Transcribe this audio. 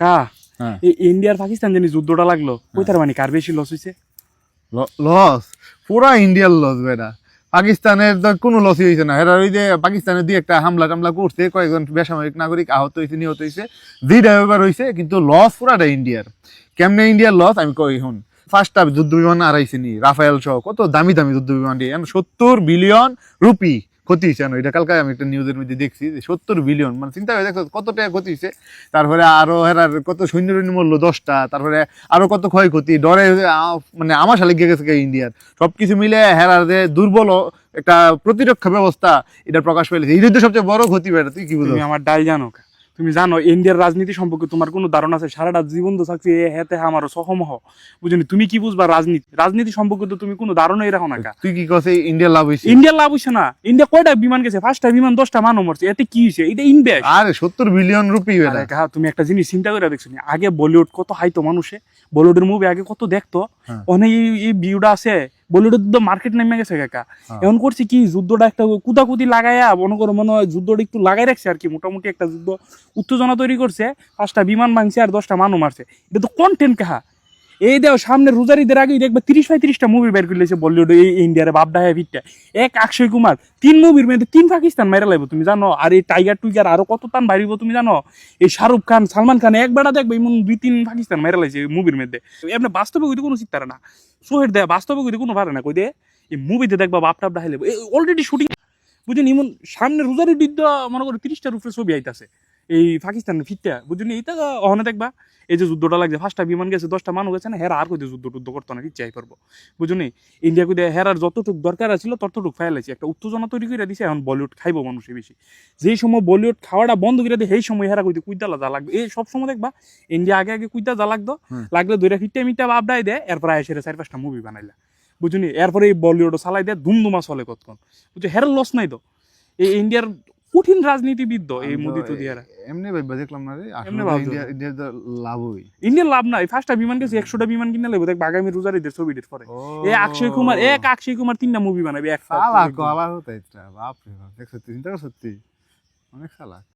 কা? হ্যাঁ। এই ইন্ডিয়ার পাকিস্তান জানি যুদ্ধটা লাগল। কইতার মানে? কার বেশি লস হইছে? লস পুরা ইন্ডিয়ার লস বেটা। পাকিস্তানের তো কোনো লসই হয়েছে না। এরা ওই যে পাকিস্তানের দিয়ে একটা হামলা টামলা করছে কয়েকজন বেসামরিক নাগরিক আহত হয়েছে নিহত হয়েছে দুইটা ব্যাপার হয়েছে কিন্তু লস পুরাটা ইন্ডিয়ার। কেমনে ইন্ডিয়ার লস আমি কই এখন ফার্স্টটা যুদ্ধ বিমান আড়াইছে নি রাফায়েল সহ। কত দামি দামি যুদ্ধ বিমান দিয়ে সত্তর বিলিয়ন রুপি ক্ষতি হয়েছে। এটা কালকে আমি একটা নিউজের মধ্যে দেখছি যে সত্তর বিলিয়ন মানে চিন্তা করে দেখো কত টাকা ক্ষতি হয়েছে। তারপরে আরও হেরার কত সৈন্য টৈন্য মূল্য দশটা, তারপরে আরও কত ক্ষয়ক্ষতি, ডরে মানে আমার সালে গিয়ে গেছে ইন্ডিয়ার সব কিছু মিলে হেরার যে দুর্বল একটা প্রতিরক্ষা ব্যবস্থা এটা প্রকাশ পেয়েছে। তো সবচেয়ে বড় ক্ষতি বেটা, তুই কি বলবি? আমার ডাল জানো? তুমি জানো ইন্ডিয়ার রাজনীতি সম্পর্কে তোমার কোনো ধারণা আছে? সারাটা জীবন তো থাকছে এ হেতে আমারও সহমহ বুঝলি তুমি কি বুঝবা রাজনীতি? রাজনীতি সম্পর্কে তো তুমি কোনো ধারণাই রাখো না তুই কি কছে ইন্ডিয়ার লাভ হয়েছে ইন্ডিয়ার লাভ হইছে না। ইন্ডিয়া কয়টা বিমান গেছে? পাঁচটা বিমান দশটা মানুষ মরছে। এতে কি হয়েছে এটা ইনভেস্ট আরে সত্তর বিলিয়ন রুপি কাহা, তুমি একটা জিনিস চিন্তা করে দেখছ আগে বলিউড কত হাইতো মানুষে? বলিউডের মুভি আগে কত দেখতো? হ্যাঁ। অনেক এই- এই ভিউটা আছে। বলিউডের তো মার্কেট নেমে গেছে কাকা। এমন এখন করছি কি যুদ্ধটা একটা কুদাকুদি লাগাইয়া মনে করো মনে হয় যুদ্ধটা একটু লাগাই রাখছে আর কি মোটামুটি একটা যুদ্ধ উত্তেজনা তৈরি করছে। পাঁচটা বিমান ভাঙছে আর দশটা মানুষ মারছে। এটা তো কন্টেন্ট কাহা। এই দেও, সামনে রোজারিদের আগে দেখবে তিরিশ পঁয়ত্রিশটা মুভি বের করে লেছে বলিউড এই ইন্ডিয়ার বাপডা হ্যাঁ ফিটটা এক অক্ষয় কুমার, তিন মুভির মধ্যে তিন পাকিস্তান মেরে লাগবে তুমি জানো? আর এই টাইগার টুইগার আরও কত টান বাইরিব, তুমি জানো? এই শাহরুখ খান, সালমান খান এক বেড়া দেখবে, এমন দুই, তিন পাকিস্তান মেরে লাগছে মুভির মধ্যে। এমনি বাস্তবে কইতে কোনো চিন্তা না। সোহের দেয় বাস্তবে কইতে কোনো পারে না, কই দে? এই মুভিতে দেখবা বাপ টাপ ডাইলে অলরেডি শুটিং বুঝলি এমন সামনে রোজারি দিদ্য মনে করো তিরিশটার উপরে ছবি আইতাছে। এই পাকিস্তানের ফিটটা বুঝলি? এইটা অহনে দেখবা এই যে যুদ্ধটা লাগছে পাঁচটা বিমান গেছে দশটা মানুষ গেছে না হেরা আর কইতে যুদ্ধ টুদ্ধ করতো না ইচ্ছাই পারব। বুঝলি? ইন্ডিয়া কইতে হেরার যতটুক দরকার ছিল ততটুক ফাইলাইছে একটা উত্তেজনা তৈরি করে দিছে এখন বলিউড খাইবো মানুষে বেশি। যেই সময় বলিউড খাওয়াটা বন্ধ করে দিয়ে সেই সময় হেরা কইতে কুইতালা যা লাগবে। এই সব সময় দেখবা ইন্ডিয়া আগে আগে কুইতা যা লাগতো। লাগলে দুইটা ফিটটা মিটটা বাপডাই দেয় এরপর এসে চার পাঁচটা মুভি বানাইলা। বুঝলি? এরপরে এই বলিউড চালাই দেয় ধুমধুমা চলে কতক্ষণ। বুঝছ হেরার লস নাই তো। এই ইন্ডিয়ার কঠিন রাজনীতিবিদ এই মোদি তো দিয়ারা এমনি ভাই দেখলাম না রে। এমনি ইন্ডিয়া ইন্ডিয়ার তো হই ইন্ডিয়ার লাভ নাই। ফার্স্টটা বিমান গেছে একশোটা বিমান কিনে লাগবে দেখ আগামী রোজারিদের ছবি ডেট পরে এ অক্ষয় কুমার এক অক্ষয় কুমার তিনটা মুভি বানাবে এক সালা কলা হতে বাপ রে বাপ। দেখছ তিনটা সত্যি। অনেক সালা